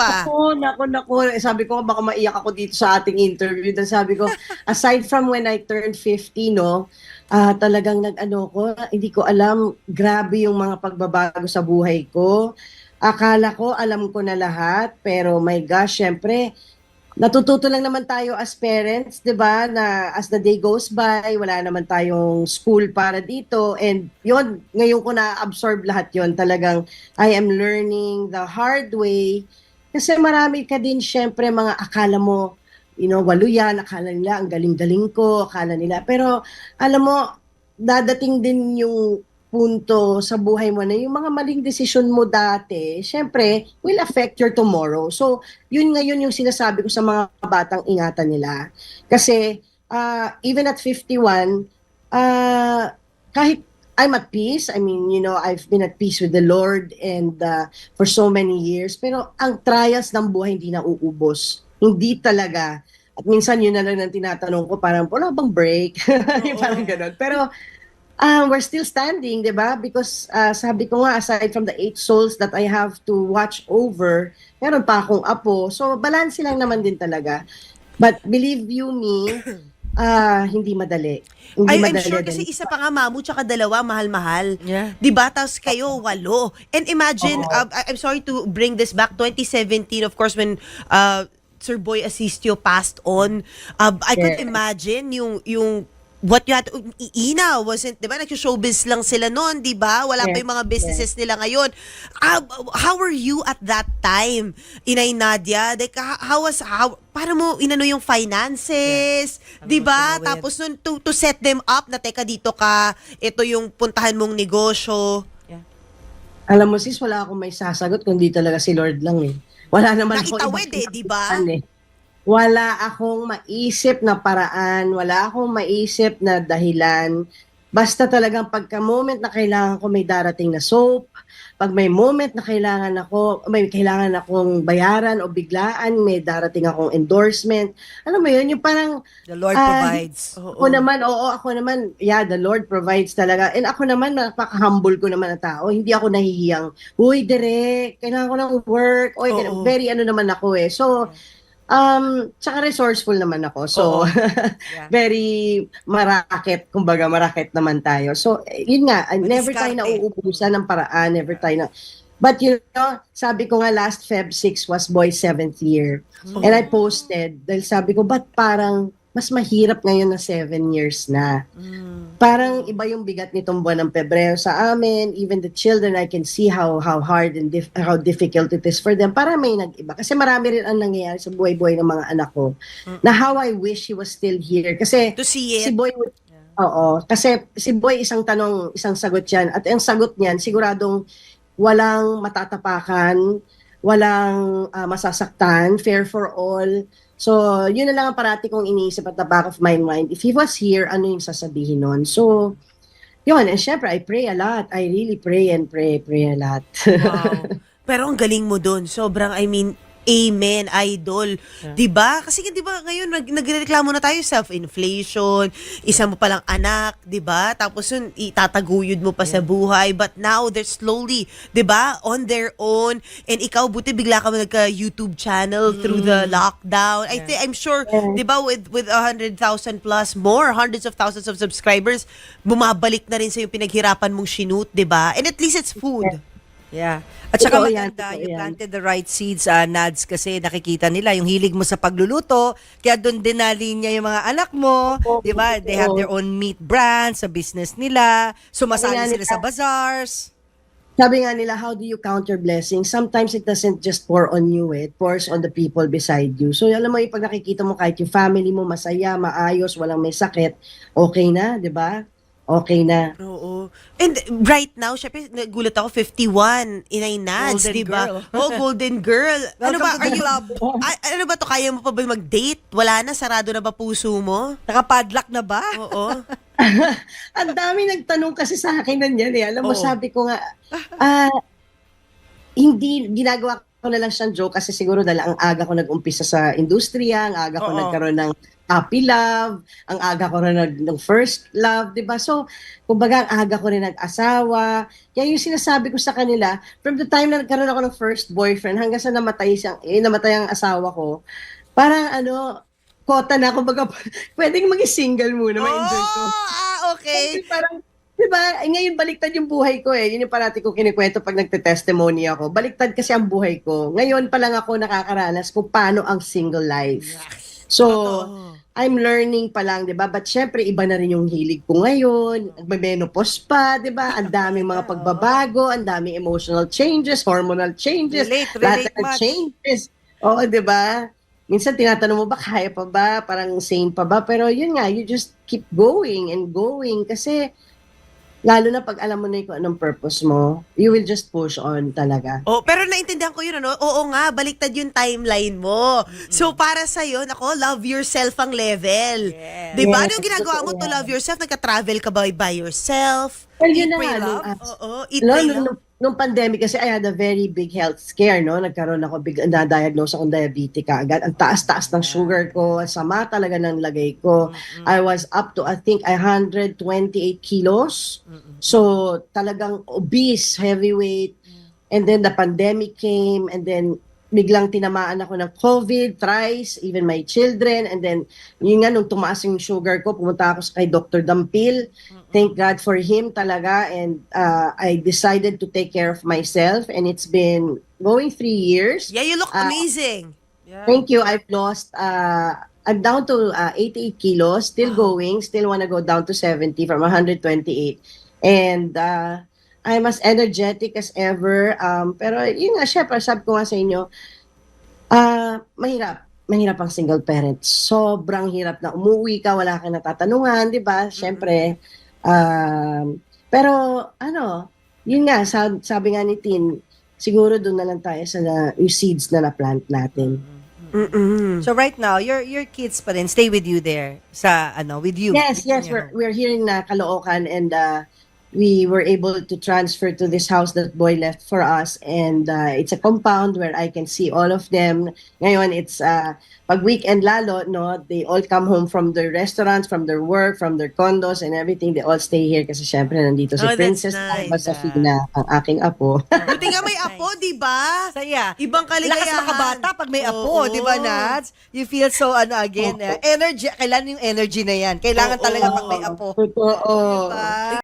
pa. Ako, nako, nako. Sabi ko, baka maiyak ako dito sa ating interview. Then sabi ko, aside from when I turned 50, no, ah talagang nag-ano ko, hindi ko alam, grabe yung mga pagbabago sa buhay ko. Akala ko, alam ko na lahat, pero my gosh, syempre, natututo lang naman tayo as parents, 'di ba? Na as the day goes by, wala naman tayong school para dito and 'yon, ngayon ko na-absorb lahat 'yon. Talagang I am learning the hard way kasi marami ka din syempre mga akala mo, you know, walo yan, akala nila ang galing-galing ko, akala nila. Pero alam mo, dadating din yung punto sa buhay mo na yung mga maling desisyon mo dati, syempre, will affect your tomorrow. So, yun ngayon yung sinasabi ko sa mga batang ingatan nila. Kasi, uh, even at 51, uh, kahit I'm at peace, I mean, you know, I've been at peace with the Lord and uh, for so many years, pero ang trials ng buhay hindi na uubos. Hindi talaga. At minsan yun na lang ang tinatanong ko, parang, wala bang break? Yung parang ganun. Pero, uh, we're still standing, di ba? Because uh, sabi ko nga, aside from the eight souls that I have to watch over, meron pa akong apo. So, balance lang naman din talaga. But believe you me, ah hindi madali. Hindi Ay, I'm madali sure din. kasi isa pa nga mamu tsaka dalawa, mahal-mahal. Yeah. Di ba? Tapos kayo, walo. And imagine, uh, I- I'm sorry to bring this back, 2017, of course, when uh, Sir Boy Asistio passed on, uh, I could Yes. imagine yung, yung what you had to, Ina wasn't, di ba, nag-showbiz lang sila noon, di ba? Wala pa Yes, yung mga businesses nila ngayon. Ah, how were you at that time, Inay Nadia? Like, how, was, how, para mo inano yung finances, Ano di ba? Tapos nun, to, to set them up na teka dito ka, ito yung puntahan mong negosyo. Alam mo sis, wala akong may sasagot kundi talaga si Lord lang eh. Wala naman ako Nakitawid eh, di ba? eh. Wala akong maisip na paraan, wala akong maisip na dahilan. Basta talagang pagka moment na kailangan ko may darating na soap, pag may moment na kailangan ako, may kailangan akong bayaran o biglaan, may darating akong endorsement. Alam mo yun, yung parang The Lord Ah, provides. Oo. ako naman, oo, ako naman, yeah, the Lord provides talaga. And ako naman, napaka-humble ko naman na tao. Hindi ako nahihiyang, uy, direct, kailangan ko ng work. Uy, Oo. very ano naman ako eh. So, um, tsaka resourceful naman ako. So. Yeah. very marakit, kumbaga marakit naman tayo. So, eh, yun nga, uh, never tayo nauubusan ng paraan, never tayo na... But you know, sabi ko nga last Feb 6 was boy's seventh year. And I posted, dahil sabi ko, ba't parang mas mahirap ngayon na seven years na? Mm. Parang iba yung bigat nitong buwan ng Pebrero sa amin. Even the children, I can see how how hard and dif- how difficult it is for them. Para may nag-iba. Kasi marami rin ang nangyayari sa buhay-buhay ng mga anak ko. Na how I wish he was still here. Kasi To see si it. Boy would- Oo, kasi si Boy isang tanong, isang sagot 'yan at ang sagot niyan siguradong walang matatapakan, walang ah, masasaktan, fair for all. So, yun na lang ang parati kong iniisip at the back of my mind. If he was here, ano yung sasabihin nun? So, yun. And syempre, I pray a lot. I really pray and pray, pray a lot. Wow. Pero ang galing mo doon. Sobrang, I mean, amen, idol. 'Di ba? Kasi 'di ba ngayon nag nagrereklamo na tayo self-inflation, isa mo palang anak, 'di ba? Tapos yun itataguyod mo pa sa buhay. But now they're slowly, 'di ba, on their own. And ikaw buti bigla ka nagka YouTube channel through the lockdown. I think I'm sure, 'di ba, with with 100,000 plus more, hundreds of thousands of subscribers, bumabalik na rin sa yung pinaghirapan mong shoot, 'di ba? And at least it's food. Yeah. At saka yan, maganda, totoo you yan. planted the right seeds, uh, Nads, kasi nakikita nila yung hilig mo sa pagluluto. Kaya doon dinali niya yung mga anak mo. Oo, di ba? They have their own meat brand sa business nila. Sumasali sila nila- sa bazaars. Sabi nga nila, how do you count your blessings? Sometimes it doesn't just pour on you, eh. it pours on the people beside you. So alam mo, yung pag nakikita mo kahit yung family mo masaya, maayos, walang may sakit, okay na, di ba? Okay na. Oo. And right now, syempre, nagulat ako, 51, Inay Nads, Golden di ba? girl. Oh, golden girl. ano Welcome ba, to the are you, club. Ah, ano ba to, kaya mo pa ba mag-date? Wala na, sarado na ba puso mo? Nakapadlock na ba? Oo. Ang dami nagtanong kasi sa akin nanyan eh. Alam mo, Oo. sabi ko nga, ah, hindi, ginagawa ko na lang siyang joke kasi siguro dahil ang aga ko nag-umpisa sa industriya, ang aga ko Oo. nagkaroon ng puppy love, ang aga ko rin nag, ng first love, di ba? So, kumbaga, ang aga ko rin nag-asawa. Kaya yung sinasabi ko sa kanila, from the time na nagkaroon ako ng first boyfriend hanggang sa namatay, siyang, eh, namatay ang asawa ko, parang ano, kota na, kumbaga, pwedeng maging single muna, ma-enjoy ko. Oh, ah, okay. Kasi parang, di ba, eh, ngayon baliktad yung buhay ko eh. Yun yung parati ko kinikwento pag nagte-testimony ako. Baliktad kasi ang buhay ko. Ngayon pa lang ako nakakaranas kung paano ang single life. So, Totoo. I'm learning pa lang, di ba? But syempre, iba na rin yung hilig ko ngayon. Nagme-menopause pa, di ba? Ang daming mga pagbabago, ang daming emotional changes, hormonal changes. Relate, lahat relate ng much. changes. Oo, di ba? Minsan tinatanong mo ba, kaya pa ba? Parang sane pa ba? Pero yun nga, you just keep going and going kasi lalo na pag alam mo na kung anong purpose mo, you will just push on talaga. Oh, pero naintindihan ko yun, ano? Oo nga, baliktad yung timeline mo. So, para sa'yo, nako, love yourself ang level. Yes. Di ba? Yes, Ano yung ginagawa mo to love yourself? Nagka-travel ka ba by yourself? Well, yun na nga, ah, Oo, eat, no, nung, love. Nung, pandemic kasi I had a very big health scare, no? Nagkaroon ako, big, na-diagnose akong diabetic agad. Ang taas-taas ng sugar ko, sama talaga ng lagay ko. I was up to, I think, 128 kilos. So, talagang obese, heavyweight. And then the pandemic came and then biglang tinamaan ako ng COVID, thrice, even my children. And then, yun nga, nung tumaas yung sugar ko, pumunta ako kay Dr. Dampil. Thank God for him talaga. And uh, I decided to take care of myself. And it's been going three years. Yeah, you look Ah, amazing. Thank you. I've lost, uh, I'm down to uh, 88 kilos, still going, still want to go down to 70 from 128. And uh, I'm as energetic as ever. Um, pero yun nga, syempre, sabi ko nga sa inyo, ah mahirap. Mahirap ang single parent. Sobrang hirap na umuwi ka, wala kang natatanungan, di ba? Syempre. Um, pero, ano, yun nga, sab- sabi nga ni Tin, siguro doon na lang tayo sa na, yung seeds na na-plant natin. Mm-mm. So right now, your your kids pa rin stay with you there sa ano with you. Yes, yes, we're we're here in uh, Caloocan and uh, we were able to transfer to this house that boy left for us and uh, it's a compound where I can see all of them. Ngayon it's uh, pag weekend lalo, no, they all come home from their restaurants, from their work, from their condos and everything. They all stay here kasi syempre nandito si Oh, Princess nice. Alba Safina, ang aking apo. Buti nga may apo, di ba? Saya. Ibang kaligayahan. Lakas makabata pag may apo, Oo. di ba, Nats? You feel so, ano, again, Oo. eh, energy, kailangan yung energy na yan. Kailangan Oo. talaga pag may apo. Totoo. Diba?